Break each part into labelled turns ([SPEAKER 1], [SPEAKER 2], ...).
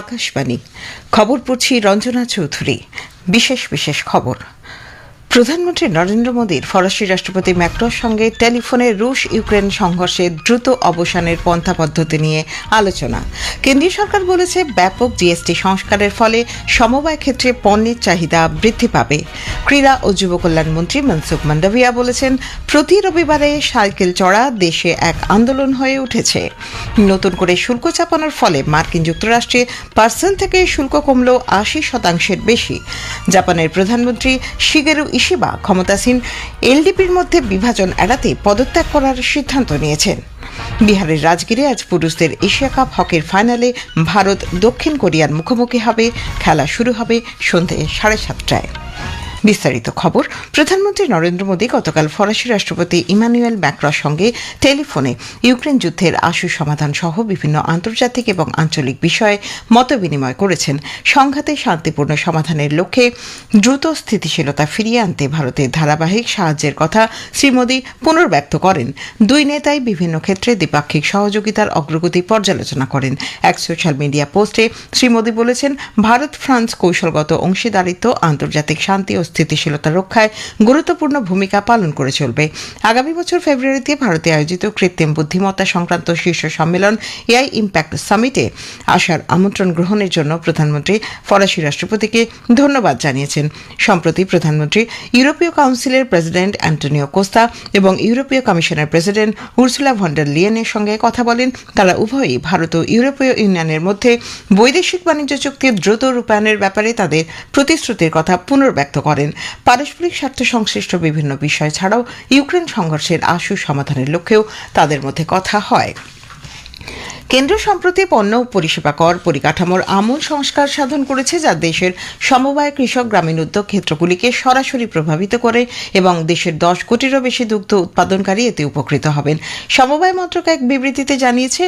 [SPEAKER 1] আকাশবাণী। খবর পড়ছি রঞ্জনা চৌধুরী। বিশেষ বিশেষ খবর। প্রধানমন্ত্রী নরেন্দ্র মোদীর ফরাসি রাষ্ট্রপতি ম্যাক্রোর সঙ্গে টেলিফোনে রুশ ইউক্রেন সংঘর্ষে দ্রুত অবসানের পন্থা পদ্ধতি নিয়ে আলোচনা। কেন্দ্রীয় সরকার বলেছে ব্যাপক জিএসটি সংস্কারের ফলে সমবায় ক্ষেত্রে পণ্যের চাহিদা বৃদ্ধি পাবে। ক্রীড়া ও যুব কল্যাণ মন্ত্রী মনসুখ মান্ডাভিয়া বলেছেন, প্রতি রবিবারে সাইকেল চড়া দেশে এক আন্দোলন হয়ে উঠেছে। নতুন করে শুল্ক চাপানোর ফলে মার্কিন যুক্তরাষ্ট্রে পার্সেল থেকে শুল্ক কমল আশি শতাংশের বেশি। জাপানের প্রধানমন্ত্রী শিগেরু ইশিবা ক্ষমতাসীন এলডিপির মধ্যে বিভাজন এড়াতে পদত্যাগ করার সিদ্ধান্ত নিয়েছেন। বিহারের রাজগীরে আজ পুরুষদের এশিয়া কাপ হকির ফাইনালে ভারত দক্ষিণ কোরিয়ার মুখোমুখি হবে। খেলা শুরু হবে সন্ধে সাড়ে সাতটায়। বিস্তারিত খবর, প্রধানমন্ত্রী নরেন্দ্র মোদী গতকাল ফরাসি রাষ্ট্রপতি ইমানুয়েল ম্যাক্রর সঙ্গে টেলিফোনে ইউক্রেন যুদ্ধের আশু সমাধান সহ বিভিন্ন আন্তর্জাতিক এবং আঞ্চলিক বিষয়ে মতবিনিময় করেছেন। সংঘাতে শান্তিপূর্ণ সমাধানের লক্ষ্যে দ্রুত স্থিতিশীলতা ফিরিয়ে আনতে ভারতের ধারাবাহিক সাহায্যের কথা শ্রী মোদী পুনর্ব্যক্ত করেন। দুই নেতাই বিভিন্ন ক্ষেত্রে দ্বিপাক্ষিক সহযোগিতার অগ্রগতি পর্যালোচনা করেন। এক সোশ্যাল মিডিয়া পোস্টে শ্রী মোদী বলেছেন ভারত ফ্রান্স কৌশলগত অংশীদারিত্ব, আন্তর্জাতিক শান্তি ও স্থিতিশীলতা রক্ষায় গুরুত্বপূর্ণ ভূমিকা পালন করে চলবে। আগামী বছর ফেব্রুয়ারিতে ভারতে আয়োজিত কৃত্রিম বুদ্ধিমত্তা সংক্রান্ত শীর্ষ সম্মেলন এআই ইম্প্যাক্ট সামিটে আসার আমন্ত্রণ গ্রহণের জন্য প্রধানমন্ত্রী, ফরাসি রাষ্ট্রপতিকে ধন্যবাদ জানিয়েছেন। সম্প্রতি প্রধানমন্ত্রী, ইউরোপীয় কাউন্সিলের প্রেসিডেন্ট অ্যান্টনিও কোস্তা এবং ইউরোপীয় কমিশনের প্রেসিডেন্ট উর্সুলা ভন্ডার লিয়েনের সঙ্গে কথা বলেন। তারা উভয়ই ভারত ও ইউরোপীয় ইউনিয়নের মধ্যে বৈদেশিক বাণিজ্য চুক্তির দ্রুত রূপায়ণের ব্যাপারে তাদের প্রতিশ্রুতির কথা পুনর্ব্যক্ত করেন। পারস্পরিক স্বার্থ সংশ্লিষ্ট বিভিন্ন বিষয় ছাড়াও ইউক্রেন সংঘর্ষের আশু সমাধানের লক্ষ্যেও তাদের মধ্যে কথা হয়। কেন্দ্র সম্প্রতি পণ্য ও পরিষেবা কর পরিকাঠামোর আমূল সংস্কার সাধন করেছে, যা দেশের সমবায় কৃষক গ্রামীণ উদ্যোগ ক্ষেত্রগুলিকে সরাসরি প্রভাবিত করে এবং দেশের দশ কোটিরও বেশি দুগ্ধ উৎপাদনকারী এতে উপকৃত হবেন। সমবায় মন্ত্রক এক বিবৃতিতে জানিয়েছে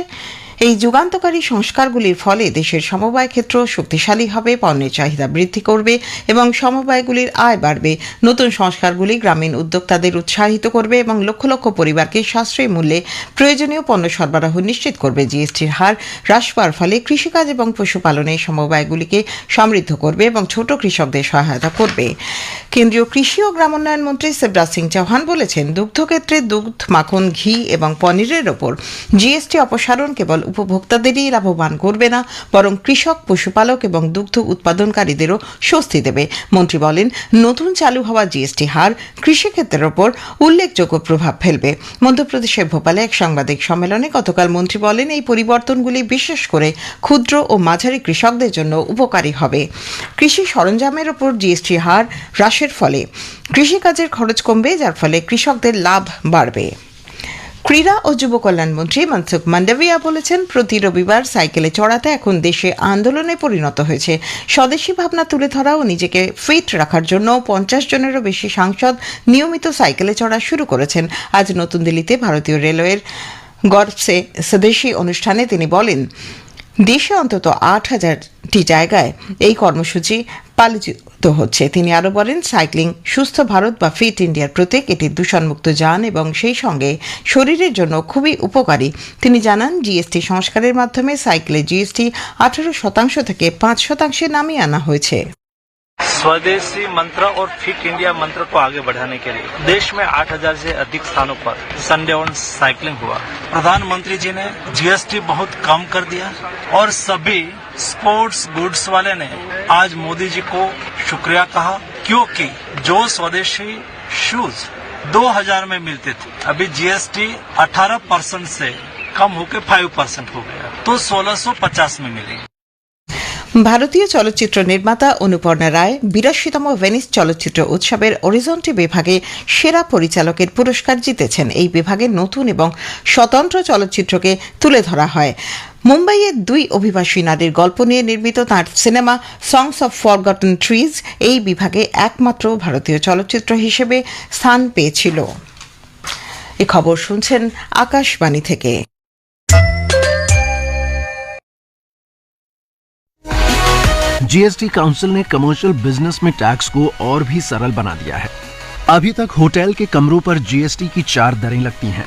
[SPEAKER 1] এই যুগান্তকারী সংস্কারগুলির ফলে দেশের সমবায় ক্ষেত্র শক্তিশালী হবে, পণ্যের চাহিদা বৃদ্ধি করবে এবং সমবায়গুলির আয় বাড়বে। নতুন সংস্কারগুলি গ্রামীণ উদ্যোক্তাদের উৎসাহিত করবে এবং লক্ষ লক্ষ পরিবারকে সাশ্রয়ী মূল্যে প্রয়োজনীয় পণ্য সরবরাহ নিশ্চিত করবে। জিএসটির হার হ্রাস পাওয়ার ফলে কৃষিকাজ এবং পশুপালনে সমবায়গুলিকে সমৃদ্ধ করবে এবং ছোট কৃষকদের সহায়তা করবে। কেন্দ্রীয় কৃষি ও গ্রামোন্নয়ন মন্ত্রী শিবরাজ সিং চৌহান বলেছেন, দুগ্ধক্ষেত্রে দুগ্ধ মাখন, ঘি এবং পনিরের ওপর জিএসটি অপসারণ কেবল উপভোক্তাদেরই লাভবান করবে না, বরং কৃষক, পশুপালক এবং দুগ্ধ উৎপাদনকারীদেরও স্বস্তি দেবে। মন্ত্রী বলেন, নতুন চালু হওয়া জিএসটি হার কৃষিক্ষেত্রের ওপর উল্লেখযোগ্য প্রভাব ফেলবে। মধ্যপ্রদেশের ভোপালে এক সাংবাদিক সম্মেলনে গতকাল মন্ত্রী বলেন, এই পরিবর্তনগুলি বিশেষ করে ক্ষুদ্র ও মাঝারি কৃষকদের জন্য উপকারী হবে। কৃষি সরঞ্জামের ওপর জিএসটি হার হ্রাসের ফলে কৃষিকাজের খরচ কমবে, যার ফলে কৃষকদের লাভ বাড়বে। ক্রীড়া ও যুব কল্যাণ মন্ত্রী মনসুখ মান্ডাভিয়া বলেছেন, প্রতি রবিবার সাইকেলে চড়াতে এখন দেশে আন্দোলনে পরিণত হয়েছে। স্বদেশী ভাবনা তুলে ধরা ও নিজেকে ফিট রাখার জন্য পঞ্চাশ জনেরও বেশি সাংসদ নিয়মিত সাইকেলে চড়া শুরু করেছেন। আজ নতুন দিল্লিতে ভারতীয় রেলওয়ের গর্ভসে স্বদেশী অনুষ্ঠানে তিনি বলেন, দেশে অন্তত আট হাজারটি জায়গায় এই কর্মসূচি পালিত হচ্ছে তিনি আরও বলেন সাইক্লিং সুস্থ ভারত বা ফিট ইন্ডিয়ার প্রতীক এটি দূষণমুক্ত যান এবং সেই সঙ্গে শরীরের জন্য খুবই উপকারী তিনি জানান জিএসটি সংস্কারের মাধ্যমে সাইকেলে জিএসটি আঠারো শতাংশ থেকে পাঁচ শতাংশে নামিয়ে আনা হয়েছে
[SPEAKER 2] स्वदेशी मंत्र और फिट इंडिया मंत्र को आगे बढ़ाने के लिए देश में 8000 से अधिक स्थानों पर संडे ऑन साइकिलिंग हुआ प्रधानमंत्री जी ने जीएसटी बहुत कम कर दिया और सभी स्पोर्ट्स गुड्स वाले ने आज मोदी जी को शुक्रिया कहा क्योंकि जो स्वदेशी शूज 2000 में मिलते थे अभी जीएसटी 18 परसेंट से कम होकर 5 परसेंट हो गया तो 1650 में मिली
[SPEAKER 1] ভারতীয় চলচ্চিত্র নির্মাতা অনুপর্ণা রায় বিরাশিতম ভেনিস চলচ্চিত্র উৎসবের অরিজন্টি বিভাগে সেরা পরিচালকের পুরস্কার জিতেছেন এই বিভাগে নতুন এবং স্বতন্ত্র চলচ্চিত্রকে তুলে ধরা হয় মুম্বাইয়ের দুই অভিবাসী নারীর গল্প নিয়ে নির্মিত তাঁর cinema songs of forgotten trees এই বিভাগে একমাত্র ভারতীয় চলচ্চিত্র হিসেবে স্থান পেয়েছিল এ খবর শুনছেন আকাশবাণী থেকে
[SPEAKER 3] जीएसटी काउंसिल ने कमर्शियल बिजनेस में टैक्स को और भी सरल बना दिया है अभी तक होटल के कमरों पर जीएसटी की चार दरें लगती हैं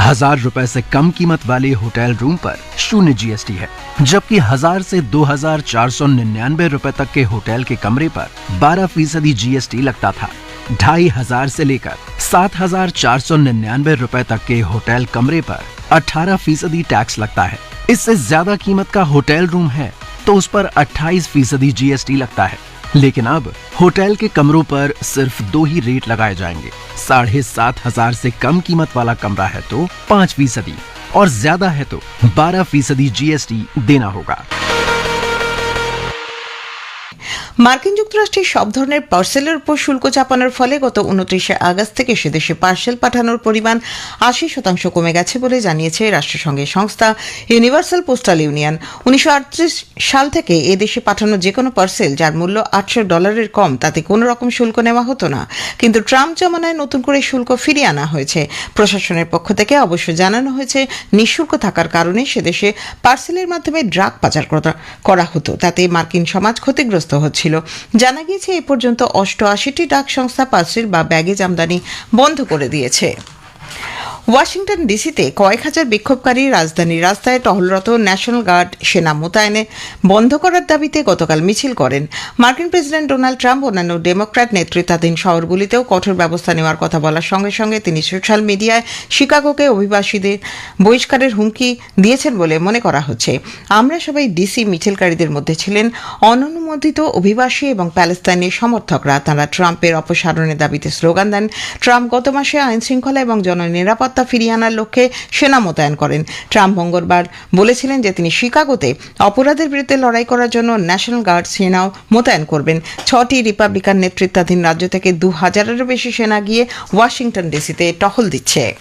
[SPEAKER 3] हज़ार रुपए से कम कीमत वाले होटल रूम पर शून्य जीएसटी है, जबकि हज़ार से दो हज़ार चार सौ निन्यानवे रूपए तक के होटल के कमरे पर बारह फ़ीसदी जीएसटी लगता था। ढाई हज़ार से लेकर सात हज़ार चार सौ निन्यानवे रूपए तक के होटल कमरे पर अठारह फ़ीसदी टैक्स लगता है। इससे ज़्यादा कीमत का होटल रूम है तो उस पर 28 फ़ीसदी जीएसटी लगता है। लेकिन अब होटल के कमरों पर सिर्फ़ दो ही रेट लगाए जाएँगे। साढ़े सात हज़ार से कम कीमत वाला कमरा है तो पाँच फ़ीसदी, और ज़्यादा है तो बारह फ़ीसदी जीएसटी देना होगा।
[SPEAKER 1] মার্কিন যুক্তরাষ্ট্রে সব ধরনের পার্সেলের উপর শুল্ক চাপানোর ফলে গত উনত্রিশে আগস্ট থেকে সেদেশে পার্সেল পাঠানোর পরিমাণ আশি শতাংশ কমে গেছে বলে জানিয়েছে রাষ্ট্রসংঘের সংস্থা ইউনিভার্সাল পোস্টাল ইউনিয়ন। উনিশশো আটত্রিশ সাল থেকে এ দেশে পাঠানো যে কোনো পার্সেল যার মূল্য আটশো ডলারের কম, তাতে কোনো রকম শুল্ক নেওয়া হতো না। কিন্তু ট্রাম্প জমানায় নতুন করে শুল্ক ফিরিয়ে আনা হয়েছে। প্রশাসনের পক্ষ থেকে অবশ্য জানানো হয়েছে, নিঃশুল্ক থাকার কারণে সেদেশে পার্সেলের মাধ্যমে ড্রাগ পাচার করা- হতো। তাতে মার্কিন সমাজ ক্ষতিগ্রস্ত হচ্ছিল। জানা গিয়েছে এ পর্যন্ত অষ্টআশিটি ডাক সংস্থা পার্সেল বা ব্যাগেজ আমদানি বন্ধ করে দিয়েছে। ওয়াশিংটন ডিসিতে কয়েক হাজার বিক্ষোভকারী রাজধানীর রাস্তায় টহলরত ন্যাশনাল গার্ড সেনা মোতায়েনে বন্ধ করার দাবিতে গতকাল মিছিল করেন। মার্কিন প্রেসিডেন্ট ডোনাল্ড ট্রাম্প অন্যান্য ডেমোক্র্যাট নেতৃত্বাধীন শহরগুলিতেও কঠোর ব্যবস্থা নেওয়ার কথা বলার সঙ্গে সঙ্গে তিনি সোশ্যাল মিডিয়ায় শিকাগোকে অভিবাসীদের বহিষ্কারের হুমকি দিয়েছেন বলে মনে করা হচ্ছে। আমরা সবাই ডিসি মিছিলকারীদের মধ্যে ছিলেন। অননুমোদিত অভিবাসী এবং প্যালেস্তাইনের সমর্থকরা। তারা ট্রাম্পের অপসারণের দাবিতে স্লোগান দেন। ট্রাম্প গত মাসে আইন শৃঙ্খলা এবং জননিরাপত্তা ফিরিয়ে আনার লক্ষ্যে সেনা মোতায়েন করেন। ট্রাম্প মঙ্গলবার বলেছিলেন যে তিনি শিকাগোতে অপরাধের বিরুদ্ধে লড়াই করার জন্য ন্যাশনাল গার্ড সেনাও মোতায়েন করবেন। ছটি রিপাবলিকান নেতৃত্বাধীন রাজ্য থেকে দু হাজারেরও বেশি সেনা গিয়ে ওয়াশিংটন ডিসিতে টহল দিচ্ছে।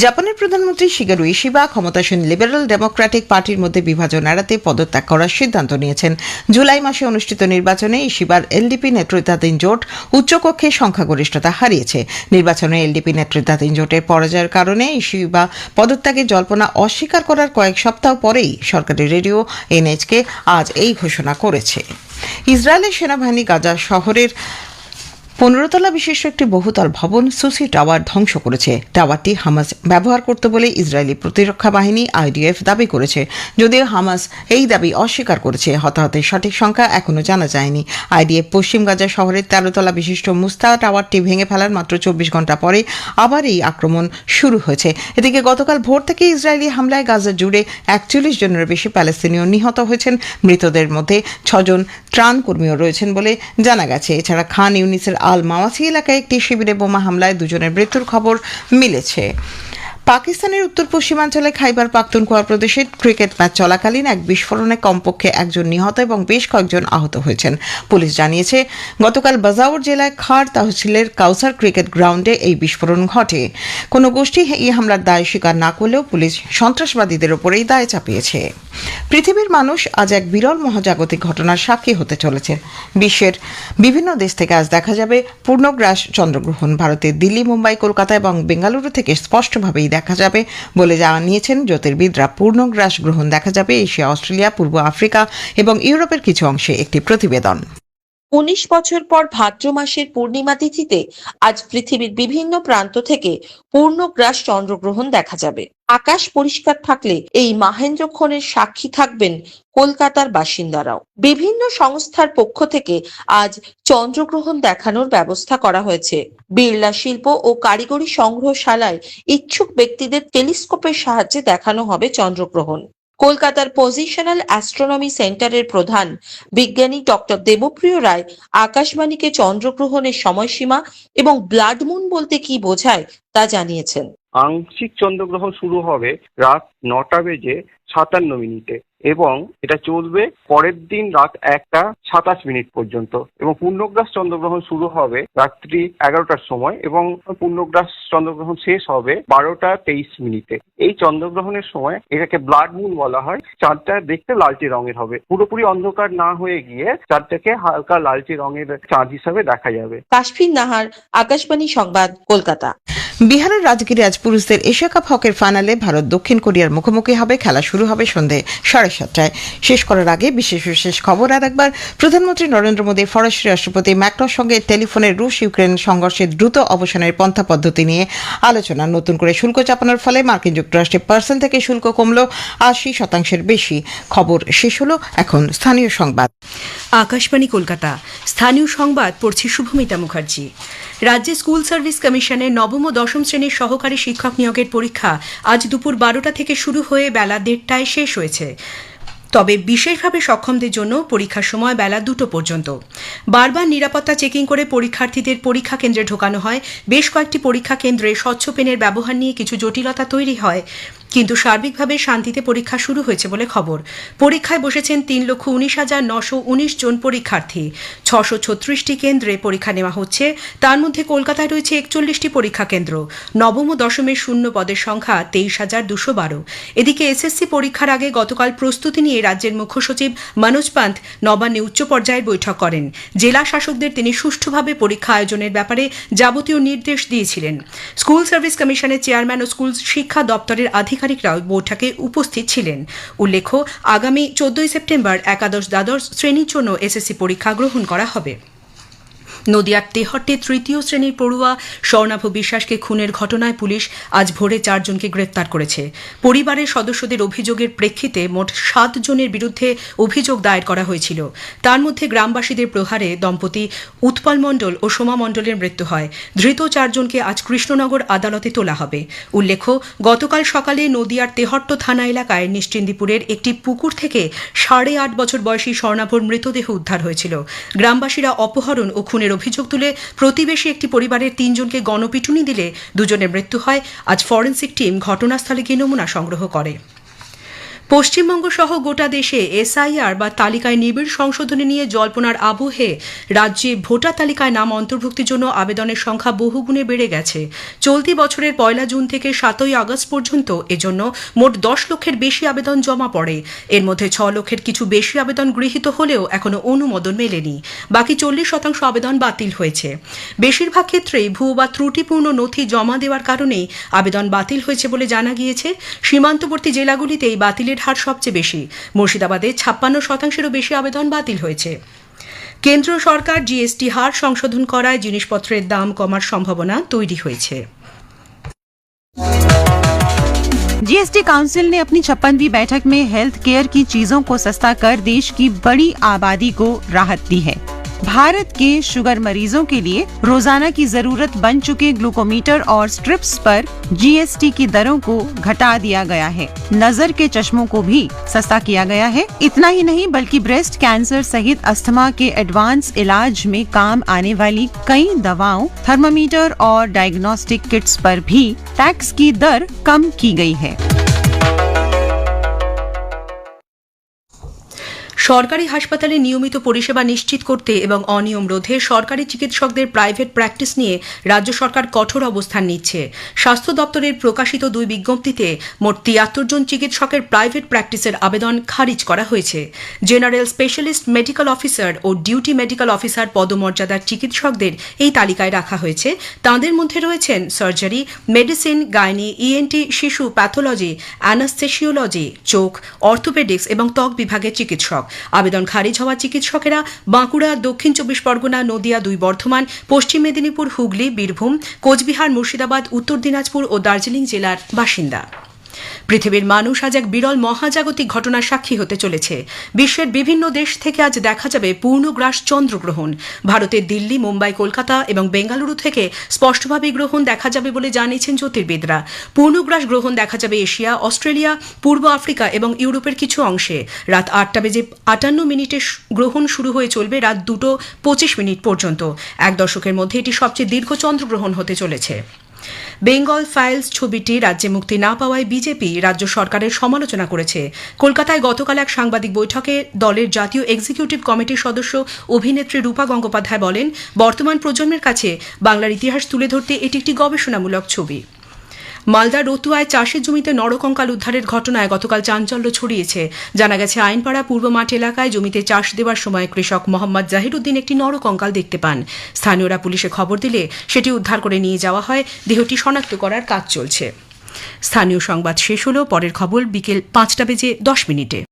[SPEAKER 1] জাপানের প্রধানমন্ত্রী শিগারু ইশিবা ক্ষমতাসীন লিবারেল ডেমোক্রেটিক পার্টির মধ্যে বিভাজন এড়াতে পদত্যাগ করার সিদ্ধান্ত নিয়েছেন। জুলাই মাসে অনুষ্ঠিত নির্বাচনে ইশিবার এলডিপি নেতৃত্বাধীন জোট উচ্চকক্ষে সংখ্যাগরিষ্ঠতা হারিয়েছে। নির্বাচনে এলডিপি নেতৃত্বাধীন জোটের পরাজয়ের কারণে ইশিবা পদত্যাগের জল্পনা অস্বীকার করার কয়েক সপ্তাহ পরেই সরকারি রেডিও এনএইচকে আজ এই ঘোষণা করেছে। ইসরায়েলের সেনাবাহিনী গাজা শহরের পনেরোতলা বিশিষ্ট একটি বহুতল ভবন সুসি টাওয়ার ধ্বংস করেছে। টাওয়ারটি হামাস ব্যবহার করতে বলে ইসরায়েলি প্রতিরক্ষা বাহিনী আইডিএফ দাবি করেছে। যদিও হামাস এই দাবি অস্বীকার করেছে, হতাহতের সঠিক সংখ্যা এখনও জানা যায়নি। আইডিএফ পশ্চিম গাজা শহরের তেরোতলা বিশিষ্ট মুস্তা টাওয়ারটি ভেঙে ফেলার মাত্র চব্বিশ ঘণ্টা পরে আবার এই আক্রমণ শুরু হয়েছে। এদিকে গতকাল ভোর থেকে ইসরায়েলি হামলায় গাজা জুড়ে একচল্লিশ জনের বেশি প্যালেস্তিনীয় নিহত হয়েছেন। মৃতদের মধ্যে ছজন ত্রাণ কর্মীও রয়েছেন বলে জানা গেছে। এছাড়া খান ইউনিসের আল মাওয়াসি এলাকায় একটি শিবিরে বোমা হামলায় দুজনের মৃত্যুর খবর মিলেছে। পাকিস্তানের উত্তর পশ্চিমাঞ্চলে খাইবার পাখতুনখোয়া প্রদেশে ক্রিকেট ম্যাচ চলাকালীন এক বিস্ফোরণে কমপক্ষে একজন নিহত এবং বেশ কয়েকজন আহত হয়েছেন। পুলিশ জানিয়েছে, গতকাল বাজাউর জেলায় খার তহসিলের কাউসার ক্রিকেট গ্রাউন্ডে এই বিস্ফোরণ ঘটে। কোনো গোষ্ঠী এই হামলার দায় স্বীকার না করলেও পুলিশ সন্ত্রাসবাদীদের ওপরেই দায় চাপিয়েছে। পৃথিবীর মানুষ আজ এক বিরল মহাজাগতিক ঘটনার সাক্ষী হতে চলেছে বিশ্বের বিভিন্ন দেশ থেকে আজ দেখা যাবে পূর্ণগ্রাস চন্দ্রগ্রহণ। ভারতের দিল্লি, মুম্বাই, কলকাতা এবং বেঙ্গালুরু থেকে স্পষ্টভাবেই দেখা যাবে বলে জানিয়েছেন জ্যোতির্বিদরা। পূর্ণগ্রাস গ্রহণ দেখা যাবে এশিয়া, অস্ট্রেলিয়া, পূর্ব আফ্রিকা এবং ইউরোপের কিছু অংশে একটি প্রতিবেদন।
[SPEAKER 4] উনিশ বছর পর ভাদ্র মাসের পূর্ণিমা তিথিতে আজ পৃথিবীর বিভিন্ন প্রান্ত থেকে পূর্ণগ্রাস চন্দ্রগ্রহণ দেখা যাবে। আকাশ পরিষ্কার থাকলে এই মাহেন্দ্রক্ষণের সাক্ষী থাকবেন কলকাতার বাসিন্দারাও। বিভিন্ন সংস্থার পক্ষ থেকে আজ চন্দ্রগ্রহণ দেখানোর ব্যবস্থা করা হয়েছে। বিড়লা শিল্প ও কারিগরি সংগ্রহশালায় ইচ্ছুক ব্যক্তিদের টেলিস্কোপের সাহায্যে দেখানো হবে চন্দ্রগ্রহণ। কলকাতার পজিশনাল অ্যাস্ট্রোনমি সেন্টারের প্রধান বিজ্ঞানী ডক্টর দেবপ্রিয় রায় আকাশবাণীকে চন্দ্রগ্রহণের সময়সীমা এবং ব্লাডমুন বলতে কি বোঝায় তা জানিয়েছেন।
[SPEAKER 5] আংশিক চন্দ্রগ্রহণ শুরু হবে রাত নটা বেজে সাতান্ন মিনিটে এবং এটা চলবে পরের দিন রাত একটা সাতাশ মিনিট পর্যন্ত এবং পূর্ণগ্রাস চন্দ্রগ্রহণ শুরু হবে রাত্রি এগারোটার সময় এবং পূর্ণগ্রাস চন্দ্রগ্রহণ শেষ হবে বারোটা তেইশ মিনিটে। এই চন্দ্রগ্রহণের সময় এটাকে ব্লাড মুন বলা হয়। চাঁদটা দেখতে লালচে রঙের হবে। পুরোপুরি অন্ধকার না হয়ে গিয়ে চাঁদটাকে হালকা লালচে রঙের চাঁদ হিসাবে দেখা যাবে।
[SPEAKER 4] কাশফিন নাহার আকাশবাণী সংবাদ কলকাতা।
[SPEAKER 1] বিহারের রাজগীরে আজ পুরুষদের এশিয়া কাপ হকের ফাইনালে ভারত দক্ষিণ কোরিয়ার মুখোমুখি হবে, খেলা শুরু হবে সন্ধে সাড়ে সাতটায়। শেষ করার আগে বিশেষ বিশেষ খবর, আর একবার প্রধানমন্ত্রী নরেন্দ্র মোদী, ফরাসি রাষ্ট্রপতি ম্যাক্রোর সঙ্গে টেলিফোনে রুশ ইউক্রেন সংঘর্ষের দ্রুত অবসানের পন্থা পদ্ধতি নিয়ে আলোচনা। নতুন করে শুল্ক চাপানোর ফলে মার্কিন যুক্তরাষ্ট্রে পার্সেল থেকে শুল্ক কমল আশি শতাংশের বেশি। খবর শেষ হলো এখন স্থানীয় সংবাদ।
[SPEAKER 6] আকাশবাণী কলকাতা। স্থানীয় সংবাদ পড়ছি শুভমিতা মুখার্জি। রাজ্যে স্কুল সার্ভিস কমিশনের নবম ও দশম শ্রেণির সহকারী শিক্ষক নিয়োগের পরীক্ষা আজ দুপুর বারোটা থেকে শুরু হয়ে বেলা দেড়টায় শেষ হয়েছে। তবে বিশেষভাবে সক্ষমদের জন্য পরীক্ষার সময় বেলা দুটো পর্যন্ত। বারবার নিরাপত্তা চেকিং করে পরীক্ষার্থীদের পরীক্ষা কেন্দ্রে ঢোকানো হয়। বেশ কয়েকটি পরীক্ষা কেন্দ্রে স্বচ্ছ পেনের ব্যবহার নিয়ে কিছু জটিলতা তৈরি হয়। কিন্তু সার্বিকভাবে শান্তিতে পরীক্ষা শুরু হয়েছে বলে খবর। পরীক্ষায় বসেছেন তিন লক্ষ উনিশ হাজার নশো উনিশ জন পরীক্ষার্থী। ছশো ছত্রিশটি কেন্দ্রে পরীক্ষা নেওয়া হচ্ছে। তার মধ্যে কলকাতায় রয়েছে একচল্লিশটি পরীক্ষা কেন্দ্র। নবম ও দশমের শূন্য পদের সংখ্যা তেইশ হাজার দুশো বারো। এদিকে এসএসসি পরীক্ষার আগে গতকাল প্রস্তুতি নিয়ে রাজ্যের মুখ্য সচিব মনোজ পান্থ নবান্নে উচ্চ পর্যায়ের বৈঠক করেন। জেলা শাসকদের তিনি সুষ্ঠুভাবে পরীক্ষা আয়োজনের ব্যাপারে যাবতীয় নির্দেশ দিয়েছিলেন। স্কুল সার্ভিস কমিশনের চেয়ারম্যান ও স্কুল শিক্ষা দপ্তরের আধিকারিকরাও বৈঠকে উপস্থিত ছিলেন। উল্লেখ্য, আগামী চোদ্দই সেপ্টেম্বর একাদশ দ্বাদশ শ্রেণির জন্য এসএসসি পরীক্ষা গ্রহণ করা হবে। নদিয়ার তেহট্টে তৃতীয় শ্রেণির পড়ুয়া স্বর্ণাভ বিশ্বাসকে খুনের ঘটনায় পুলিশ আজ ভোরে চারজনকে গ্রেপ্তার করেছে। পরিবারের সদস্যদের অভিযোগের প্রেক্ষিতে মোট সাত জনের বিরুদ্ধে অভিযোগ দায়ের করা হয়েছিল। তার মধ্যে গ্রামবাসীদের প্রহারে দম্পতি উৎপল মণ্ডল ও সোমা মণ্ডলের মৃত্যু হয়। ধৃত চারজনকে আজ কৃষ্ণনগর আদালতে তোলা হবে। উল্লেখ্য, গতকাল সকালে নদিয়ার তেহট্ট থানা এলাকায় নিশ্চিন্দিপুরের একটি পুকুর থেকে সাড়ে আট বছর বয়সী স্বর্ণাভর মৃতদেহ উদ্ধার হয়েছিল। গ্রামবাসীরা অপহরণ ও খুনের অভিযোগ তুলে প্রতিবেশী একটি পরিবারের তিনজনকে গণপিটুনি দিলে দুজনের মৃত্যু হয়। আজ ফরেন্সিক টিম ঘটনাস্থলে গিয়ে নমুনা সংগ্রহ করে। পশ্চিমবঙ্গ সহ গোটা দেশে এসআইআর বা তালিকায় নিবিড় সংশোধনী নিয়ে জল্পনার আবহে রাজ্যে ভোটার তালিকায় নাম অন্তর্ভুক্তির জন্য আবেদনের সংখ্যা বহুগুণে বেড়ে গেছে। চলতি বছরের পয়লা জুন থেকে সাতই আগস্ট পর্যন্ত এজন্য মোট দশ লক্ষের বেশি আবেদন জমা পড়ে। এর মধ্যে ছ লক্ষের কিছু বেশি আবেদন গৃহীত হলেও এখনও অনুমোদন মেলেনি। বাকি চল্লিশ শতাংশ আবেদন বাতিল হয়েছে। বেশিরভাগ ক্ষেত্রেই ভুয়ো বা ত্রুটিপূর্ণ নথি জমা দেওয়ার কারণেই আবেদন বাতিল হয়েছে বলে জানা গিয়েছে। সীমান্তবর্তী জেলাগুলিতেই বাতিলের হার সবচেয়ে বেশি মুর্শিদাবাদে ছাপ্পান্ন শতাংশেরও বেশি আবেদন বাতিল হয়েছে কেন্দ্র সরকার জিএসটি হার সংশোধন করায় জিনিসপত্রের দাম কমার সম্ভাবনা তৈরি হয়েছে
[SPEAKER 7] जीएसटी काउंसिल ने अपनी छप्पनवीं बैठक में हेल्थ केयर की चीजों को सस्ता कर देश की बड़ी आबादी को राहत दी है भारत के शुगर मरीजों के लिए रोज़ाना की ज़रूरत बन चुके ग्लूकोमीटर और स्ट्रिप्स पर जीएसटी की दरों को घटा दिया गया है। नज़र के चश्मों को भी सस्ता किया गया है। इतना ही नहीं, बल्कि ब्रेस्ट कैंसर सहित अस्थमा के एडवांस इलाज में काम आने वाली कई दवाओं, थर्मामीटर और डायग्नोस्टिक किट्स पर भी टैक्स की दर कम की गई है।
[SPEAKER 6] সরকারি হাসপাতালে নিয়মিত পরিষেবা নিশ্চিত করতে এবং অনিয়ম রোধে সরকারি চিকিৎসকদের প্রাইভেট প্র্যাকটিস নিয়ে রাজ্য সরকার কঠোর অবস্থান নিচ্ছে। স্বাস্থ্য দপ্তরের প্রকাশিত দুই বিজ্ঞপ্তিতে মোট তিয়াত্তর জন চিকিৎসকের প্রাইভেট প্র্যাকটিসের আবেদন খারিজ করা হয়েছে। জেনারেল স্পেশালিস্ট মেডিকেল অফিসার ও ডিউটি মেডিকেল অফিসার পদমর্যাদার চিকিৎসকদের এই তালিকায় রাখা হয়েছে। তাঁদের মধ্যে রয়েছেন সার্জারি, মেডিসিন, গাইনি, ইএনটি, শিশু, প্যাথোলজি, অ্যানাস্থেসিওলজি, চোখ, অর্থোপেডিক্স এবং ত্বক বিভাগের চিকিৎসক। আবেদন খারিজ হওয়া চিকিৎসকেরা বাঁকুড়া, দক্ষিণ চব্বিশ পরগনা, নদিয়া, দুই বর্ধমান, পশ্চিম মেদিনীপুর, হুগলি, বীরভূম, কোচবিহার, মুর্শিদাবাদ, উত্তর দিনাজপুর ও দার্জিলিং জেলার বাসিন্দা। পৃথিবীর মানুষ আজ এক বিরল মহাজাগতিক ঘটনার সাক্ষী হতে চলেছে। বিশ্বের বিভিন্ন দেশ থেকে আজ দেখা যাবে পূর্ণগ্রাস চন্দ্রগ্রহণ। ভারতের দিল্লি, মুম্বাই, কলকাতা এবং বেঙ্গালুরু থেকে স্পষ্টভাবে গ্রহণ দেখা যাবে বলে জানিয়েছেন জ্যোতির্বিদরা। পূর্ণগ্রাস গ্রহণ দেখা যাবে এশিয়া, অস্ট্রেলিয়া, পূর্ব আফ্রিকা এবং ইউরোপের কিছু অংশে। রাত আটটা বেজে আটান্ন মিনিটে গ্রহণ শুরু হয়ে চলবে রাত দুটো পঁচিশ মিনিট পর্যন্ত। এক দশকের মধ্যে এটি সবচেয়ে দীর্ঘ চন্দ্রগ্রহণ হতে চলেছে। বেঙ্গল ফাইলস ছবিটি রাজ্যে মুক্তি না পাওয়ায় বিজেপি রাজ্য সরকারের সমালোচনা করেছে। কলকাতায় গতকাল এক সাংবাদিক বৈঠকে দলের জাতীয় এক্সিকিউটিভ কমিটির সদস্য অভিনেত্রী রূপা গঙ্গোপাধ্যায় বলেন, বর্তমান প্রজন্মের কাছে বাংলার ইতিহাস তুলে ধরতে এটি একটি গবেষণামূলক ছবি। মালদা রতুয়ায় চাষের জমিতে নরকঙ্কাল উদ্ধারের ঘটনায় গতকাল চাঞ্চল্য ছড়িয়েছে। জানা গেছে, আইনপাড়া পূর্ব মাঠ এলাকায় জমিতে চাষ দেওয়ার সময় কৃষক মোহাম্মদ জাহিরুদ্দিন একটি নরকঙ্কাল দেখতে পান। স্থানীয়রা পুলিশে খবর দিলে সেটি উদ্ধার করে নিয়ে যাওয়া হয়। দেহটি শনাক্ত করার কাজ চলছে। স্থানীয় সংবাদ শেষ হলো, পরের খবর বিকেল পাঁচটা বেজে দশ মিনিটে।